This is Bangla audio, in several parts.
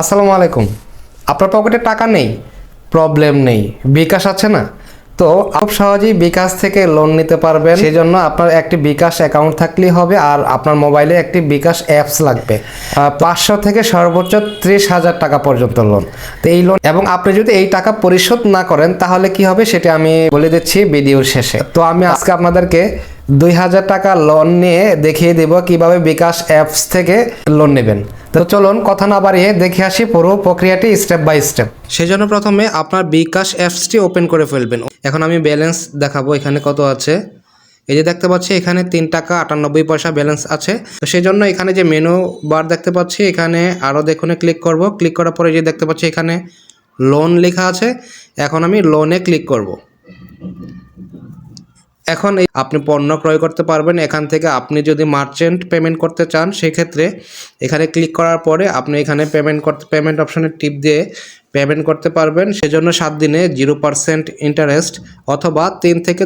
আসসালামু আলাইকুম। আপনার পকেটে টাকা নেই প্রবলেম নেই, বিকাশ আছে না? তো খুব সহজেই বিকাশ থেকে লোন নিতে পারবেন। সেই জন্য আপনার একটি বিকাশ অ্যাকাউন্ট থাকলেই হবে আর আপনার মোবাইলে একটি বিকাশ অ্যাপস লাগবে। পাঁচশো থেকে সর্বোচ্চ ত্রিশ হাজার টাকা পর্যন্ত লোন তো এই লোন এবং আপনি যদি এই টাকা পরিশোধ না করেন, তাহলে কি হবে সেটা আমি বলে দিচ্ছি ভিডিওর শেষে। তো আমি আজকে আপনাদেরকে দুই হাজার টাকা লোন নিয়ে দেখিয়ে দেব কীভাবে বিকাশ অ্যাপস থেকে লোন নেবেন। তো চলুন কথা না বাড়িয়ে দেখে আসি পুরো প্রক্রিয়াটি স্টেপ বাই স্টেপ সেই জন্য প্রথমে আপনার বিকাশ অ্যাপসটি ওপেন করে ফেলবেন। এখন আমি ব্যালেন্স দেখাবো এখানে কত আছে। এই যে দেখতে পাচ্ছি, এখানে তিন টাকা আটানব্বই পয়সা ব্যালেন্স আছে। তো সেই জন্য এখানে যে মেনু বার দেখতে পাচ্ছি, এখানে আরও দেখুনে ক্লিক করব। ক্লিক করার পরে যে দেখতে পাচ্ছি, এখানে লোন লেখা আছে। এখন আমি লোনে ক্লিক করব। এখন আপনি পণ্য ক্রয় করতে পারবেন। এখান থেকে আপনি যদি মার্চেন্ট পেমেন্ট করতে চান, সেক্ষেত্রে এখানে ক্লিক করার পরে আপনি এখানে পেমেন্ট করতে, পেমেন্ট অপশনে টিপ দিয়ে পেমেন্ট করতে পারবেন। সেজন্য সাত দিনে জিরো পার্সেন্ট ইন্টারেস্ট অথবা তিন থেকে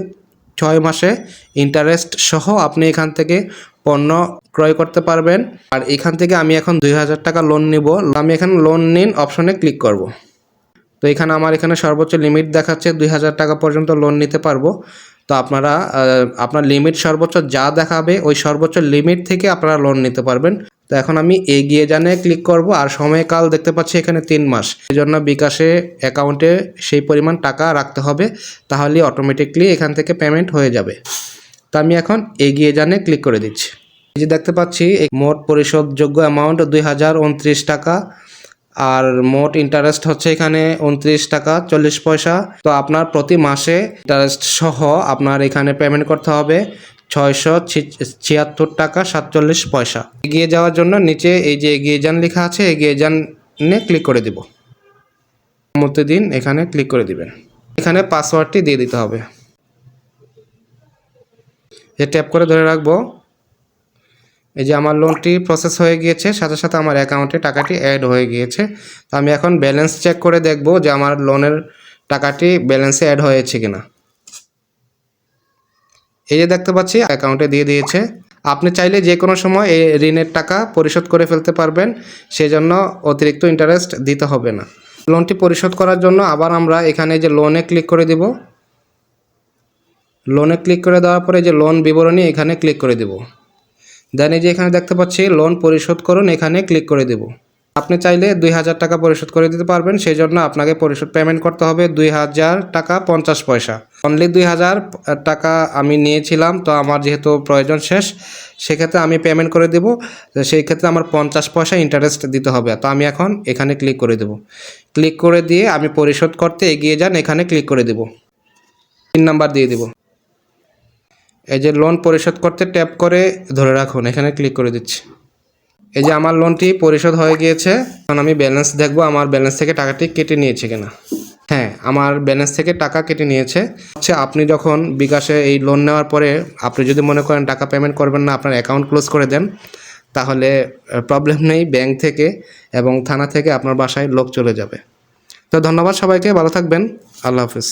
ছয় মাসে ইন্টারেস্ট সহ আপনি এখান থেকে পণ্য ক্রয় করতে পারবেন। আর এখান থেকে আমি এখন দুই হাজার টাকা লোন নিব। আমি এখানে লোন নিন অপশনে ক্লিক করব। তো এখানে আমার এখানে সর্বোচ্চ লিমিট দেখাচ্ছে। দুই হাজার টাকা পর্যন্ত লোন নিতে পারব। তো আপনারা আপনার লিমিট সর্বোচ্চ যা দেখাবে, ওই সর্বোচ্চ লিমিট থেকে আপনারা লোন নিতে পারবেন। তো এখন আমি এগিয়ে জানে ক্লিক করব, আর সময়কাল দেখতে পাচ্ছি এখানে তিন মাস। এই জন্য বিকাশে অ্যাকাউন্টে সেই পরিমাণ টাকা রাখতে হবে, তাহলে অটোমেটিকলি এখান থেকে পেমেন্ট হয়ে যাবে। তো আমি এখন এগিয়ে জানে ক্লিক করে দিচ্ছি। এই যে দেখতে পাচ্ছি মোট পরিশোধযোগ্য অ্যামাউন্ট দুই হাজার উনত্রিশ টাকা। আর মোট ইন্টারেস্ট হচ্ছে এখানে উনত্রিশ টাকা চল্লিশ পয়সা। তো আপনার প্রতি মাসে ইন্টারেস্ট সহ আপনার এখানে পেমেন্ট করতে হবে ছয়শো ছিয়াত্তর টাকা সাতচল্লিশ পয়সা। এগিয়ে যাওয়ার জন্য নিচে এই যে এগিয়ে যান লেখা আছে, এগিয়ে যান ক্লিক করে দিব। মুহূর্তে দিন এখানে ক্লিক করে দিবেন। এখানে পাসওয়ার্ডটি দিয়ে দিতে হবে। যে ট্যাপ করে ধরে রাখব। এই যে আমার লোনটি প্রসেস হয়ে গিয়েছে, সাথে সাথে আমার অ্যাকাউন্টে টাকাটি অ্যাড হয়ে গিয়েছে। তো আমি এখন ব্যালেন্স চেক করে দেখব যে আমার লোনের টাকাটি ব্যালেন্সে অ্যাড হয়েছে কিনা। এই যে দেখতে পাচ্ছি অ্যাকাউন্টে দিয়ে দিয়েছে। আপনি চাইলে যে কোনো সময় এই ঋণের টাকা পরিশোধ করে ফেলতে পারবেন, সেজন্য অতিরিক্ত ইন্টারেস্ট দিতে হবে না। লোনটি পরিশোধ করার জন্য আবার আমরা এখানে যে লোনে ক্লিক করে দিব। লোনে ক্লিক করে দেওয়ার পরে যে লোন বিবরণী এখানে ক্লিক করে দেব। দেন এই যে এখানে দেখতে পাচ্ছি লোন পরিশোধ করুন, এখানে ক্লিক করে দেব। আপনি চাইলে দুই হাজার টাকা পরিশোধ করে দিতে পারবেন, সেই জন্য আপনাকে পরিশোধ পেমেন্ট করতে হবে দুই হাজার টাকা পঞ্চাশ পয়সা। অনলি দুই হাজার টাকা আমি নিয়েছিলাম, তো আমার যেহেতু প্রয়োজন শেষ, সেক্ষেত্রে আমি পেমেন্ট করে দেব সেই ক্ষেত্রে আমার পঞ্চাশ পয়সা ইন্টারেস্ট দিতে হবে। তো আমি এখন এখানে ক্লিক করে দেব। ক্লিক করে দিয়ে আমি পরিশোধ করতে এগিয়ে যান, এখানে ক্লিক করে দেব। তিন নাম্বার দিয়ে দেব। এই যে লোন পরিশোধ করতে ট্যাপ করে ধরে রাখুন, এখানে ক্লিক করে দিচ্ছি। এই যে আমার লোনটি পরিশোধ হয়ে গিয়েছে, এখন আমি ব্যালেন্স দেখব আমার ব্যালেন্স থেকে টাকাটি কেটে নিয়েছে কিনা। হ্যাঁ আমার ব্যালেন্স থেকে টাকা কেটে নিয়েছে। হচ্ছে আপনি যখন বিকাশে এই লোন নেওয়ার পরে আপনি যদি মনে করেন টাকা পেমেন্ট করবেন না, আপনার অ্যাকাউন্ট ক্লোজ করে দেন, তাহলে প্রবলেম নেই ব্যাংক থেকে এবং থানা থেকে আপনার বাসায় লোক চলে যাবে। তো ধন্যবাদ সবাইকে, ভালো থাকবেন, আল্লাহ হাফিজ।